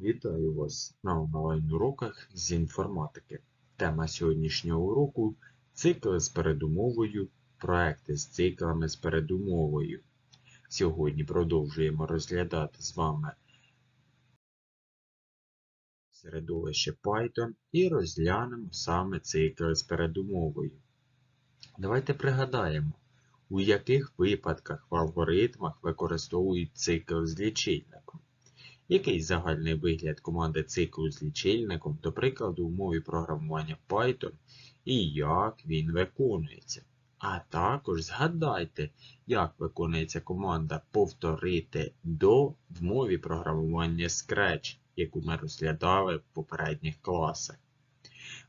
Вітаю вас на онлайн-уроках з інформатики. Тема сьогоднішнього уроку цикли з передумовою, проекти з циклами з передумовою. Сьогодні продовжуємо розглядати з вами середовище Python і розглянемо саме цикли з передумовою. Давайте пригадаємо, у яких випадках в алгоритмах використовують цикл з лічильником. Який загальний вигляд команди циклу з лічильником, до прикладу, у мові програмування Python і як він виконується. А також згадайте, як виконується команда повторити до в мові програмування Scratch, яку ми розглядали в попередніх класах.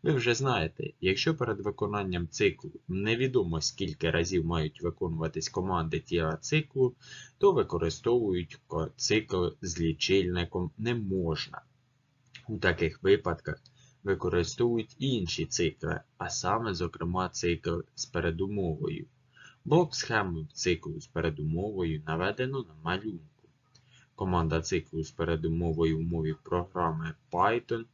Ви вже знаєте, якщо перед виконанням циклу невідомо скільки разів мають виконуватись команди тіла циклу, то використовують цикл з лічильником не можна. У таких випадках використовують інші цикли, а саме, зокрема, цикл з передумовою. Блок схеми циклу з передумовою наведено на малюнку. Команда циклу з передумовою в мові програми Python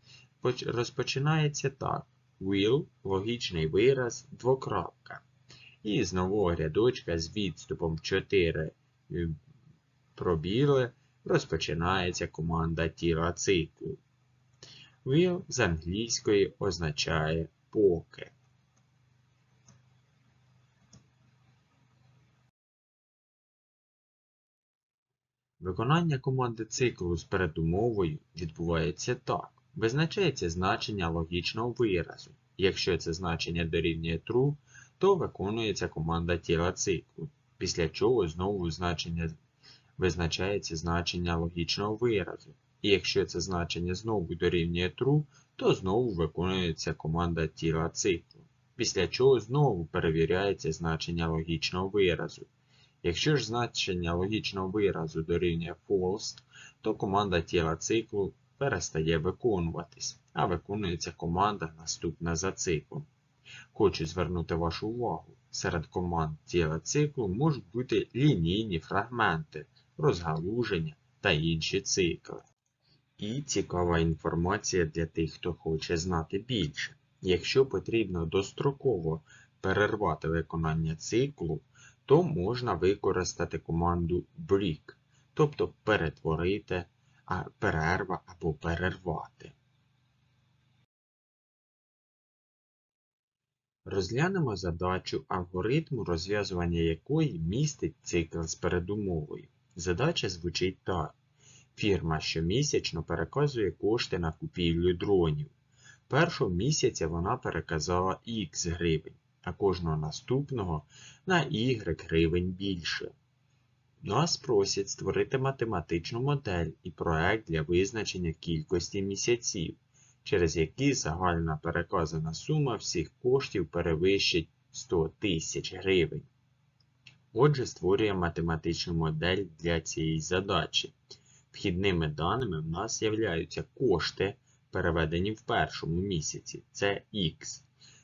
розпочинається так. Will логічний вираз двокрапка. І з нового рядочка з відступом 4 е, пробіли розпочинається команда тіла циклу. Will з англійської означає поки. Виконання команди циклу з передумовою відбувається так. Визначається значення логічного виразу. Якщо це значення дорівнює true, то виконується команда тіла циклу, після чого знову значення визначається значення логічного виразу. І якщо це значення знову дорівнює true, то знову виконується команда тіла циклу, після чого знову перевіряється значення логічного виразу. Якщо ж значення логічного виразу дорівнює false, то команда тіла циклу перестає виконуватись, а виконується команда наступна за циклом. Хочу звернути вашу увагу. Серед команд тіла циклу можуть бути лінійні фрагменти, розгалуження та інші цикли. І цікава інформація для тих, хто хоче знати більше. Якщо потрібно достроково перервати виконання циклу, то можна використати команду break, тобто перетворити перерва або перервати. Розглянемо задачу алгоритму, розв'язування якої містить цикл з передумовою. Задача звучить так. Фірма щомісячно переказує кошти на купівлю дронів. Першого місяця вона переказала Х гривень, а кожного наступного на Y гривень більше. Нас просять створити математичну модель і проект для визначення кількості місяців, через які загальна переказана сума всіх коштів перевищить 100 тисяч гривень. Отже, створюємо математичну модель для цієї задачі. Вхідними даними в нас з'являються кошти, переведені в першому місяці це Х.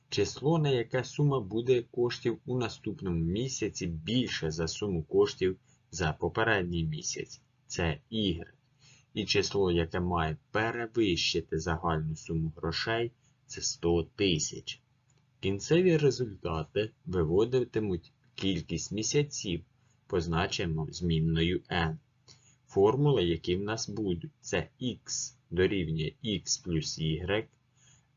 Число, на яке сума буде коштів у наступному місяці більше за суму коштів за попередній місяць це Y. І число, яке має перевищити загальну суму грошей, це 100 тисяч. Кінцеві результати виводитимуть кількість місяців, позначимо змінною n. Формули, які в нас будуть, це x дорівнює x плюс y,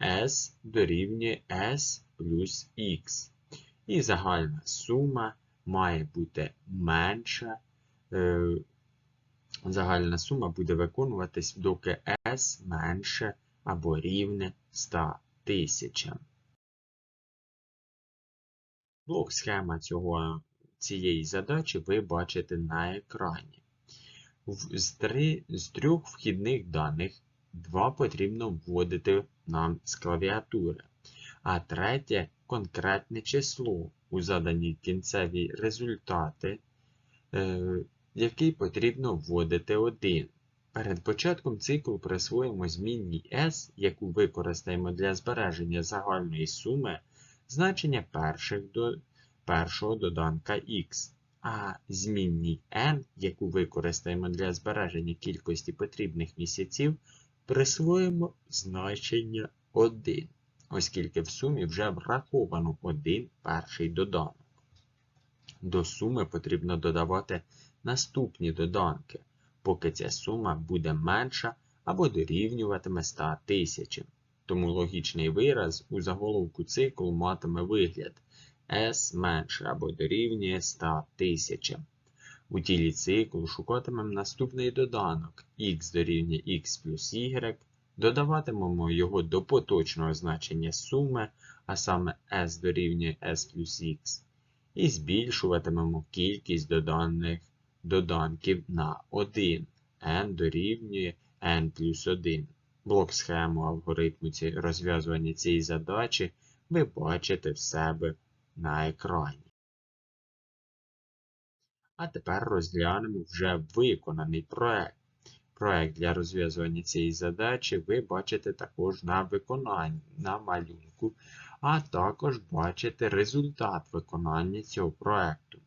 s дорівнює s плюс x. І загальна сума має бути менша. Е, загальна сума буде виконуватись, доки S менше або рівне 100 тисячам. Блок схема цього, цієї задачі ви бачите на екрані. З, три, з трьох вхідних даних два потрібно вводити нам з клавіатури, а третє конкретне число у задані кінцеві результати, е, який потрібно вводити 1. Перед початком циклу присвоїмо змінній S, яку використаємо для збереження загальної суми значення перших до першого доданка X, а змінній n, яку використаємо для збереження кількості потрібних місяців, присвоїмо значення 1, оскільки в сумі вже враховано один перший доданок. До суми потрібно додавати наступні доданки, поки ця сума буде менша або дорівнюватиме 100 тисячам. Тому логічний вираз у заголовку циклу матиме вигляд S менше або дорівнює 100 тисячам. У тілі циклу шукатимемо наступний доданок x дорівнює x плюс y, додаватимемо його до поточного значення суми, а саме s дорівнює s плюс x, і збільшуватимемо кількість доданих доданків на 1, n дорівнює n плюс 1. Блок схему алгоритму розв'язування цієї задачі ви бачите в себе на екрані. А тепер розглянемо вже виконаний проект. Проект для розв'язування цієї задачі ви бачите також на виконанні, на малюнку, а також бачите результат виконання цього проекту.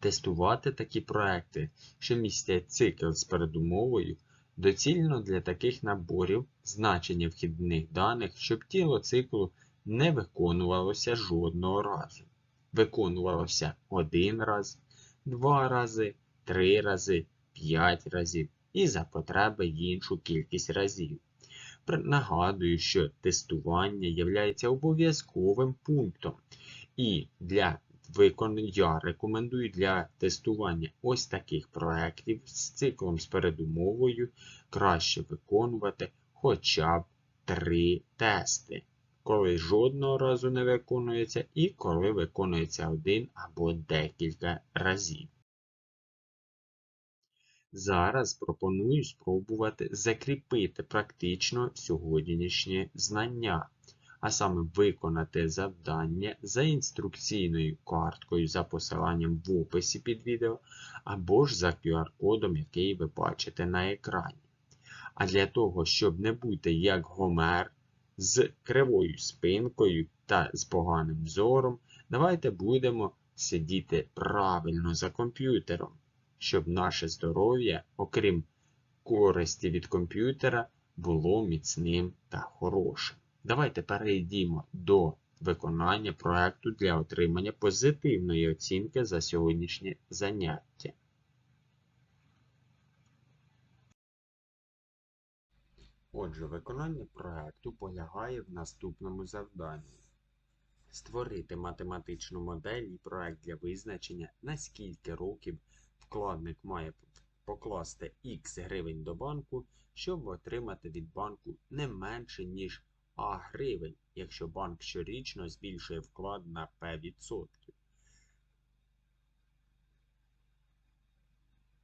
Тестувати такі проекти, що містять цикл з передумовою, доцільно для таких наборів значення вхідних даних, щоб тіло циклу не виконувалося жодного разу. Виконувалося один раз, два рази, три рази, п'ять разів і за потреби іншу кількість разів. Нагадую, що тестування є обов'язковим пунктом. І для виконання я рекомендую для тестування ось таких проєктів з циклом з передумовою краще виконувати хоча б три тести коли жодного разу не виконується, і коли виконується один або декілька разів. Зараз пропоную спробувати закріпити практично сьогоднішнє знання, а саме виконати завдання за інструкційною карткою за посиланням в описі під відео, або ж за QR-кодом, який ви бачите на екрані. А для того, щоб не бути як Гомер з кривою спинкою та з поганим зором, давайте будемо сидіти правильно за комп'ютером, щоб наше здоров'я, окрім користі від комп'ютера, було міцним та хорошим. Давайте перейдімо до виконання проекту для отримання позитивної оцінки за сьогоднішнє заняття. Отже, виконання проекту полягає в наступному завданні. Створити математичну модель і проект для визначення, на скільки років вкладник має покласти X гривень до банку, щоб отримати від банку не менше, ніж А гривень, якщо банк щорічно збільшує вклад на P%.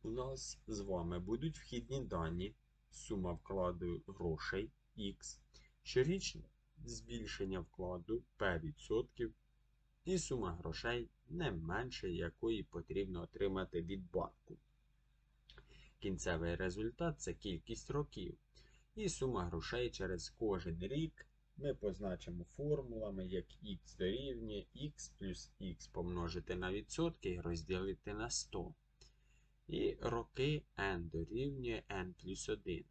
У нас з вами будуть вхідні дані сума вкладу грошей X, щорічне збільшення вкладу P% і сума грошей не менше, якої потрібно отримати від банку. Кінцевий результат це кількість років. І сума грошей через кожен рік ми позначимо формулами, як x дорівнює x плюс x помножити на відсотки і розділити на 100. І роки n дорівнює n плюс 1.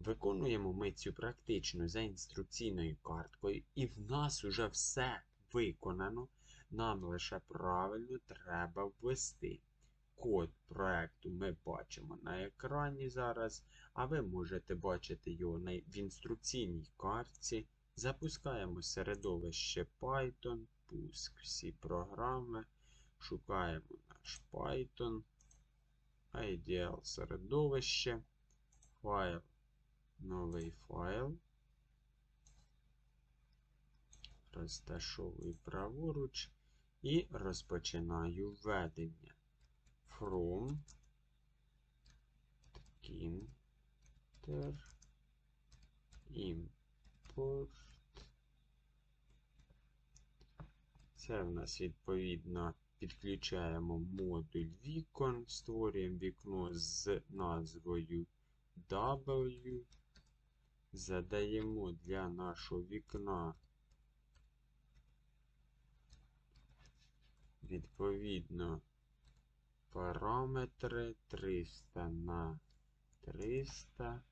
Виконуємо ми цю практичну за інструкційною карткою, і в нас уже все виконано. Нам лише правильно треба ввести. Код проекту ми бачимо на екрані зараз, а ви можете бачити його в інструкційній картці. Запускаємо середовище Python, пуск всі програми. Шукаємо наш Python, Ideal середовище, файл новий файл. Розташовую праворуч і розпочинаю введення. From Kinter Import. Це в нас відповідно підключаємо модуль вікон, створюємо вікно з назвою W задаємо для нашого вікна відповідно параметри 300 на 300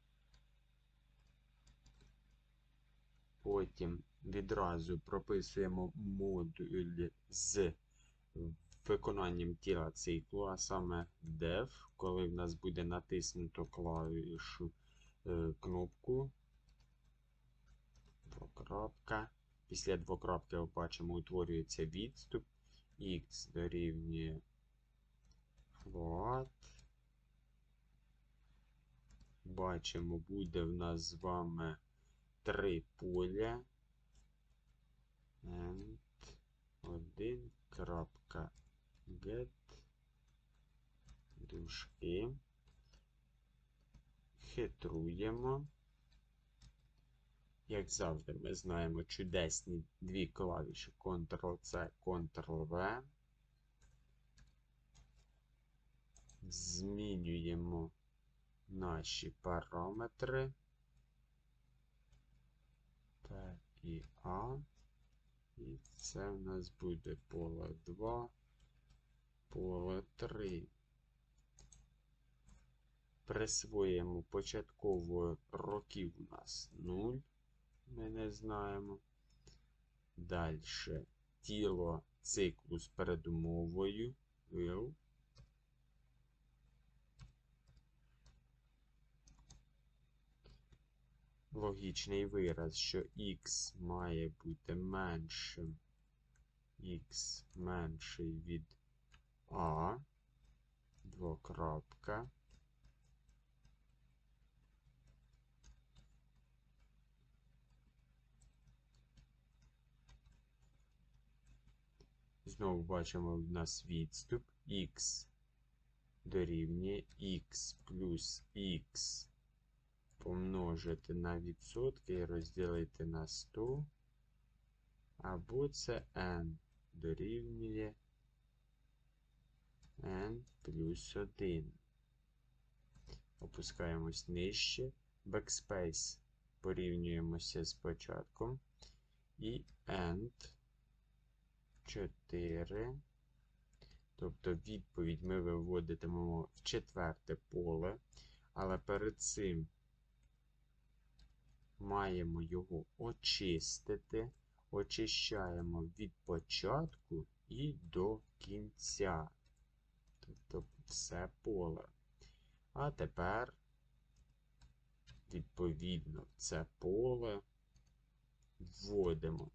Потім відразу прописуємо модуль з виконанням тіла циклу, а саме def, коли в нас буде натиснуто клавішу е, кнопку. Двокрапка. Після двокрапки бачимо, утворюється відступ. X дорівнює float. Бачимо, буде в нас з вами три поля. And 1 крапка get дужки. Хитруємо. Як завжди, ми знаємо чудесні дві клавіші Ctrl-C, Ctrl-V. Змінюємо наші параметри P і A. І це в нас буде поле 2, поле 3. Присвоїмо початково років у нас 0. Ми не знаємо. Далі тіло циклу з передумовою will. Логічний вираз, що x має бути меншим. x менший від a. Двокрапка. Знову бачимо в нас відступ x дорівнює x плюс x помножити на відсотки і розділити на 100. Або це n дорівнює n плюс 1. Опускаємось нижче. Backspace порівнюємося з початком. І end 4. Тобто відповідь ми виводитимемо в четверте поле, але перед цим маємо його очистити. Очищаємо від початку і до кінця. Тобто все поле. А тепер, відповідно, це поле вводимо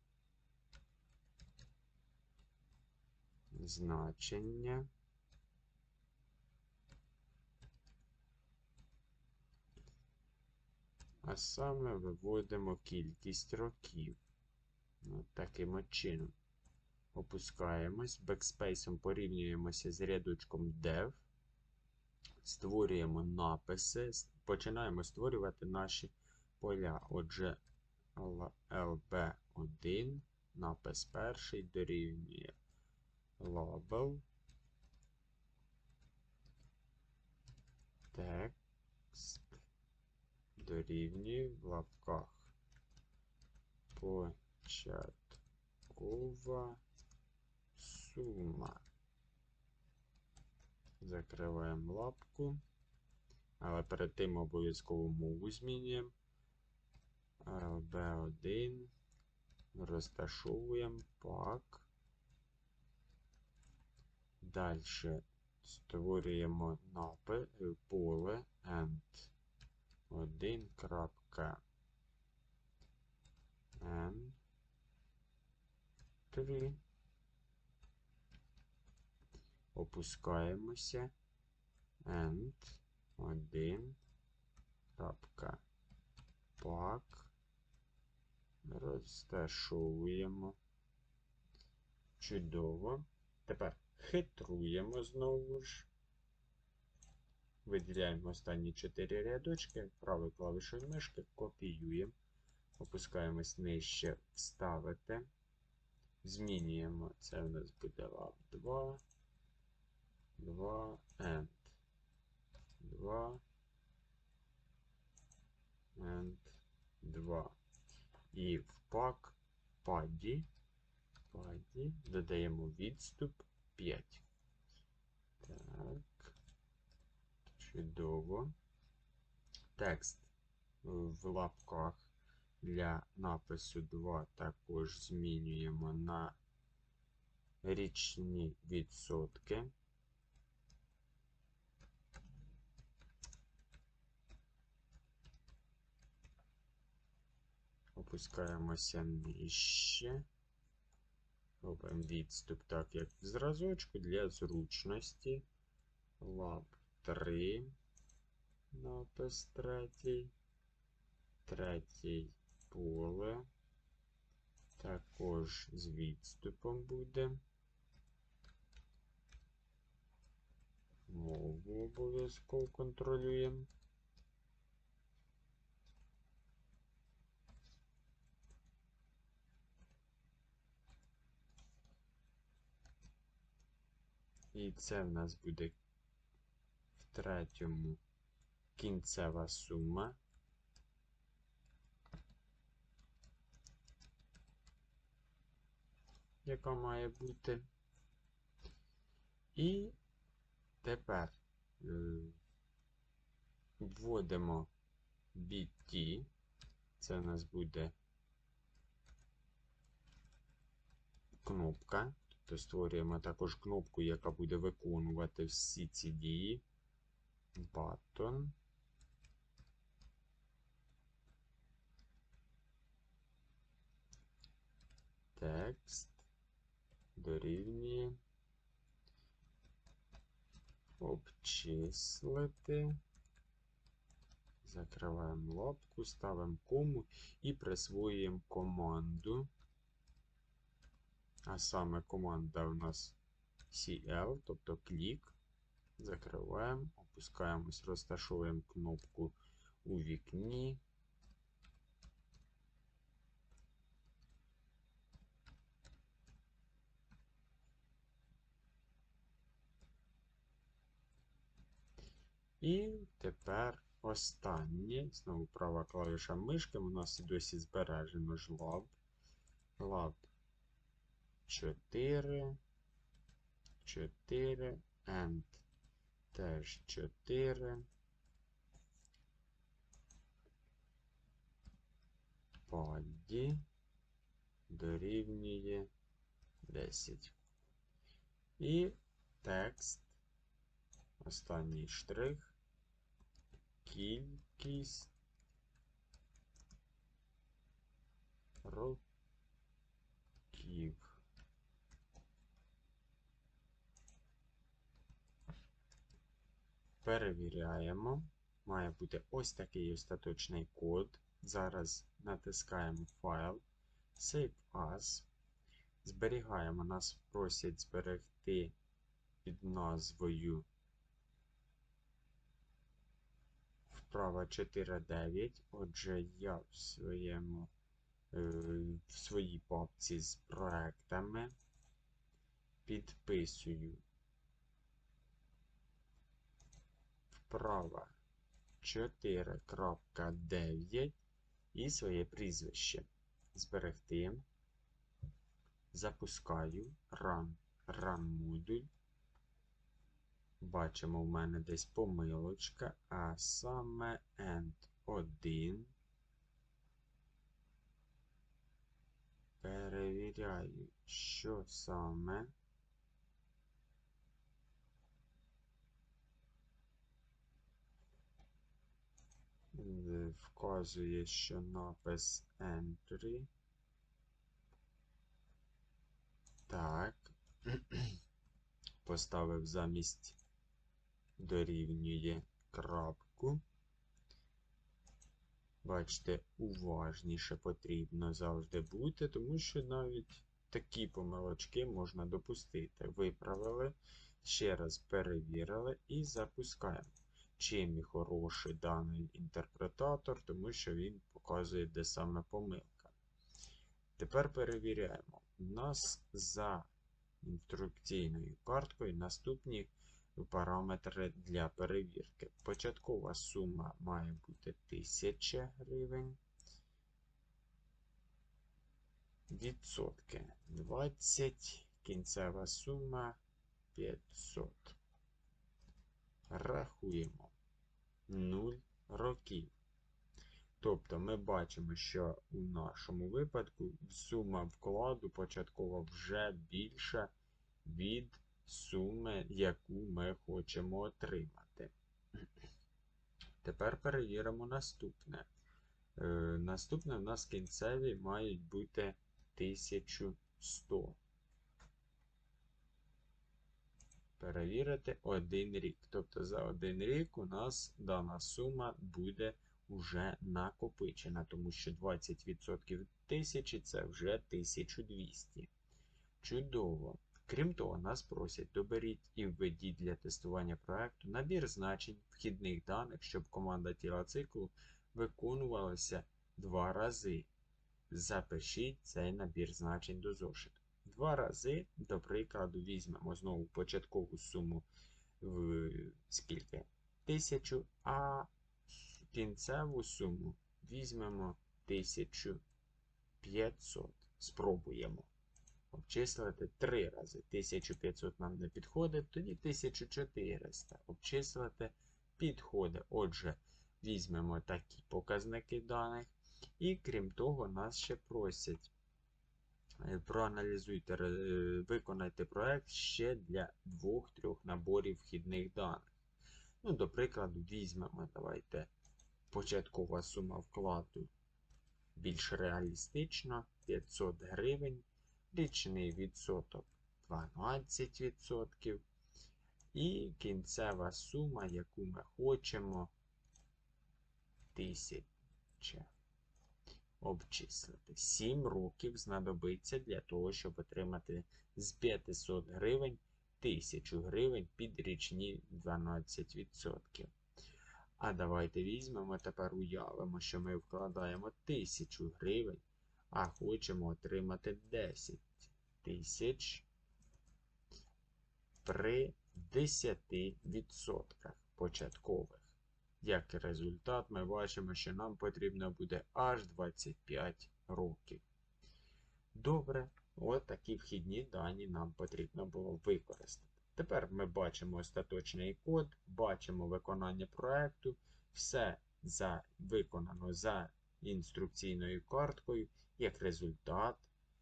значення. А саме виводимо кількість років. От таким чином. Опускаємось, бекспейсом порівнюємося з рядочком dev, створюємо написи, починаємо створювати наші поля. Отже, LB1, напис перший дорівнює label, текст дорівнює в лапках початкова сума. Закриваємо лапку. Але перед тим обов'язково мову змінюємо. LB1. Розташовуємо пак. Далі створюємо напи, поле and 1 крапка n 3. Опускаємося and 1 крапка пак. Розташовуємо. Чудово. Тепер хитруємо знову ж. Виділяємо останні 4 рядочки, правою клавішою мишки, копіюємо, опускаємось нижче, вставити. Змінюємо. Це в нас буде lab 2, 2, end. 2, and 2. І в пак паді, паді додаємо відступ 5. Так. Чудово. Текст в лапках Для напису 2 також змінюємо на річні відсотки. Опускаємося нижче. Робимо відступ так, як в зразочку для зручності. Лаб 3. Напис третій. Третій поле. Також з відступом буде. Мову обов'язково контролюємо. І це в нас буде в третьому кінцева сума. Яка має бути. І тепер е, вводимо BT. Це у нас буде кнопка. Тобто створюємо також кнопку, яка буде виконувати всі ці дії. Button. Текст дорівнює. Обчислити. Закриваємо лапку, ставимо кому і присвоюємо команду. А саме команда у нас CL, тобто клік. Закриваємо, опускаємось, розташовуємо кнопку у вікні. І тепер останнє. Знову права клавіша мишки. У нас досі збережено ж лаб. Лаб 4. 4. And теж 4. Body дорівнює 10. І текст. Останній штрих. Кількість років. Перевіряємо. Має бути ось такий остаточний код. Зараз натискаємо файл. Save as. Зберігаємо. Нас просять зберегти під назвою вправа 4.9. Отже, я в своєму е, в своїй папці з проектами підписую вправа 4.9 і своє прізвище. Зберегти. Запускаю Run, Run модуль. Бачимо, в мене десь помилочка, а саме end 1. Перевіряю, що саме. Вказує, що напис entry. Так. Поставив замість дорівнює крапку. Бачите, уважніше потрібно завжди бути, тому що навіть такі помилочки можна допустити. Виправили, ще раз перевірили і запускаємо. Чим і хороший даний інтерпретатор, тому що він показує, де саме помилка. Тепер перевіряємо. У нас за інструкційною карткою наступні параметри для перевірки. Початкова сума має бути 1000 гривень. Відсотки 20, кінцева сума 500. Рахуємо 0 років. Тобто ми бачимо, що у нашому випадку сума вкладу початкова вже більша від суми, яку ми хочемо отримати. Тепер перевіримо наступне. Е, наступне в нас кінцеві мають бути 1100. Перевірити один рік. Тобто за один рік у нас дана сума буде вже накопичена, тому що 20% 1000 це вже 1200. Чудово! Крім того, нас просять доберіть і введіть для тестування проекту набір значень вхідних даних, щоб команда тіла циклу виконувалася два рази. Запишіть цей набір значень до зошиту. Два рази, до прикладу, візьмемо знову початкову суму в скільки? 1000, а кінцеву суму візьмемо 1500. Спробуємо обчислити 3 рази. 1500 нам не підходить, тоді 1400. Обчислити підходить. Отже, візьмемо такі показники даних. І крім того, нас ще просять. Е, Проаналізуйте, е, виконайте проект ще для двох-трьох наборів вхідних даних. Ну, до прикладу, візьмемо, давайте, початкова сума вкладу більш реалістична, 500 гривень, річний відсоток 12%. І кінцева сума, яку ми хочемо, 1000 обчислити. 7 років знадобиться для того, щоб отримати з 500 гривень 1000 гривень під річні 12%. А давайте візьмемо тепер уявимо, що ми вкладаємо 1000 гривень, а хочемо отримати 10 тисяч при 10% початкових. Як результат, ми бачимо, що нам потрібно буде аж 25 років. Добре, от такі вхідні дані нам потрібно було використати. Тепер ми бачимо остаточний код, бачимо виконання проекту, все за, виконано за інструкційною карткою. Як результат,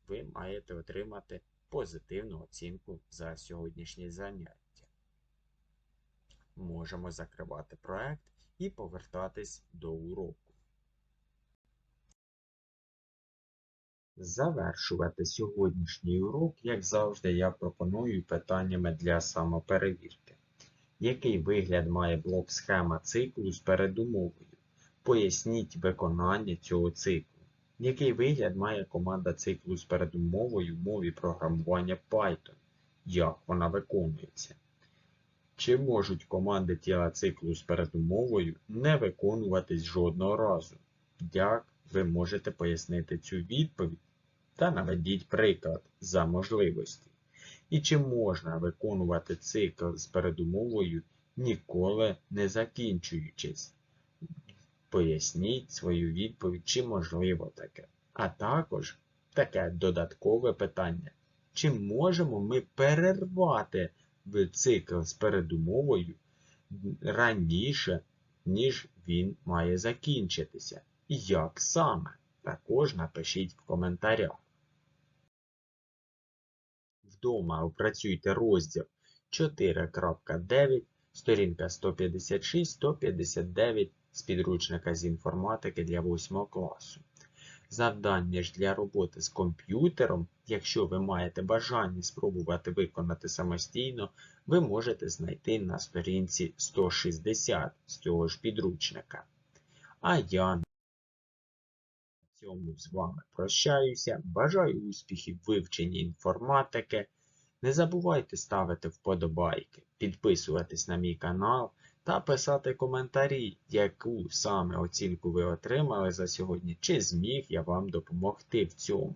ви маєте отримати позитивну оцінку за сьогоднішнє заняття. Можемо закривати проект і повертатись до уроку. Завершувати сьогоднішній урок, як завжди, я пропоную питаннями для самоперевірки. Який вигляд має блок схема циклу з передумовою? Поясніть виконання цього циклу. Який вигляд має команда циклу з передумовою в мові програмування Python? Як вона виконується? Чи можуть команди тіла циклу з передумовою не виконуватись жодного разу? Як ви можете пояснити цю відповідь та наведіть приклад за можливості? І чи можна виконувати цикл з передумовою ніколи не закінчуючись? Поясніть свою відповідь, чи можливо таке. А також таке додаткове питання. Чи можемо ми перервати цикл з передумовою раніше, ніж він має закінчитися? Як саме? Також напишіть в коментарях. Вдома опрацюйте розділ 4.9, сторінка 156-159 з підручника з інформатики для 8 класу. Завдання ж для роботи з комп'ютером, якщо ви маєте бажання спробувати виконати самостійно, ви можете знайти на сторінці 160 з цього ж підручника. А я на цьому з вами прощаюся. Бажаю успіхів в вивченні інформатики. Не забувайте ставити вподобайки, підписуватись на мій канал та писати коментарі, яку саме оцінку ви отримали за сьогодні, чи зміг я вам допомогти в цьому.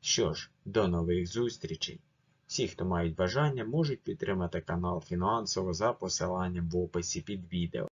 Що ж, до нових зустрічей! Всі, хто мають бажання, можуть підтримати канал фінансово за посиланням в описі під відео.